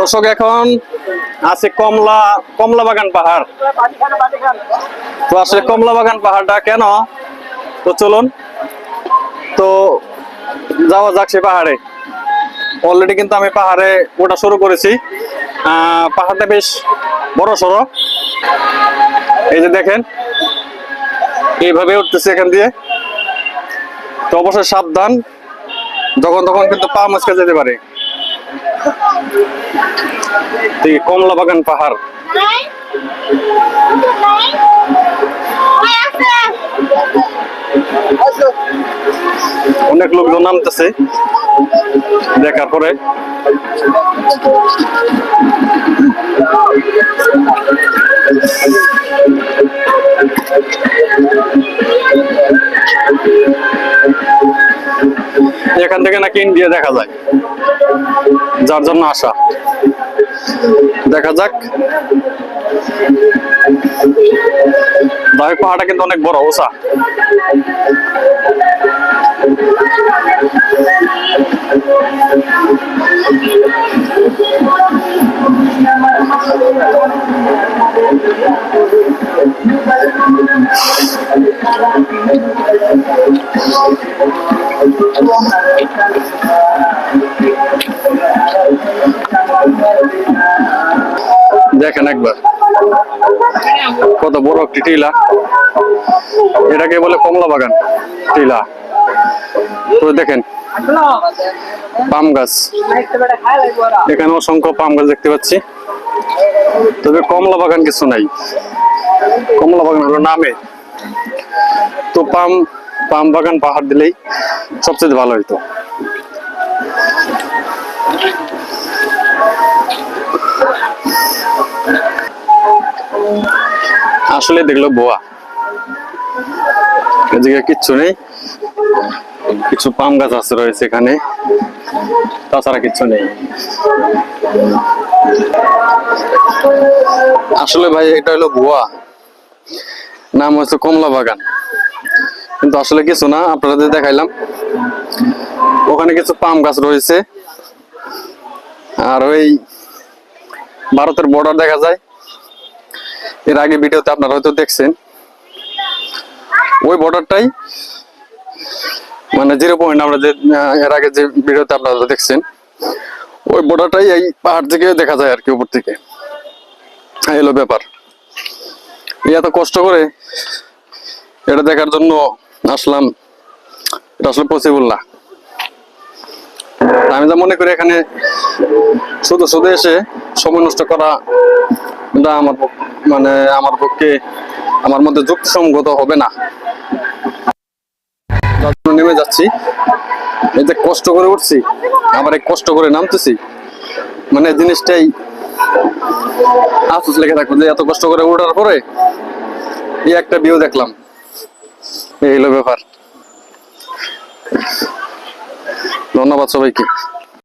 দর্শক, এখন আছে কমলা কমলা বাগান পাহাড়। তো আসলে কমলা বাগান পাহাড়টা, কেন? তো চলুন। তো যাওয়া যাক সে পাহাড়ে। অলরেডি কিন্তু আমি পাহাড়ে ওটা শুরু করেছি। পাহাড়টা বেশ বড় সড়ো। এই যে দেখেন, এইভাবে উঠতেছে এখান দিয়ে। তো অবশ্যই সাবধান। যখন তখন কিন্তু পা মুচকে যেতে পারে। কমলা বাগান পাহাড়। অনেক লোকজন নামতেছে। দেখার পরে। এখান থেকে নাকি ইন্ডিয়া দেখা যায়। যার জন্য আসা দেখা যাক। পাহাড়টা কিন্তু অনেক বড়, ওসা। দেখেন একবার। কত বড় একটি টিলা। এটাকে বলে কমলা বাগান টিলা। তো দেখেন পাম গাছ। এখানে অসংখ্য পাম গাছ দেখতে পাচ্ছি। তবে কমলা বাগান কিছু নাই। কমলা বাগান হলো নামে। তো পাম পাম বাগান পাহাড় দিলেই সবচেয়ে ভালো হইতো। আসলে দেখল বোয়া। এদিকে কিচ্ছু নেই। কিছু পাম গাছ আছে রয়েছে এখানে। তাছাড়া কিচ্ছু নেই। আসলে ভাই, এটা হলো ভুয়া নাম হচ্ছে কমলা বাগান। কিন্তু আসলে কিছু না, আপনাদের দেখাইলাম। ওখানে কিছু পাম গাছ রয়েছে। আর ওই ভারতের বর্ডার দেখা যায়। এর আগে ভিডিওতে আপনারা হয়তো দেখছেন। ওই বর্ডারটাই মানে জিরো পয়েন্ট আমরা যে এর আগে যে ভিডিওতে আপনারা দেখছেন। ওই বর্ডারটাই এই পাহাড় থেকে দেখা যায় আর কি উপর থেকে। এই হলো ব্যাপার। এত কষ্ট করে এটা দেখার জন্য আসলাম। এটা আসলে পসিবল না। আমি যা মনে করি এখানে শুধু শুধু এসে সময় নষ্ট করা আমার মানে আমার পক্ষে আমার মধ্যে যুক্তিসঙ্গত হবে না। নেমে যাচ্ছি। এই যে কষ্ট করে উঠছি, আবার এই কষ্ট করে নামতেছি মানে জিনিসটাই আফসোস লেখা থাকবে যে এত কষ্ট করে ওঠার পরে এই একটা ভিউ দেখলাম। এই হলো ব্যাপার। ধন্যবাদ সবাইকে।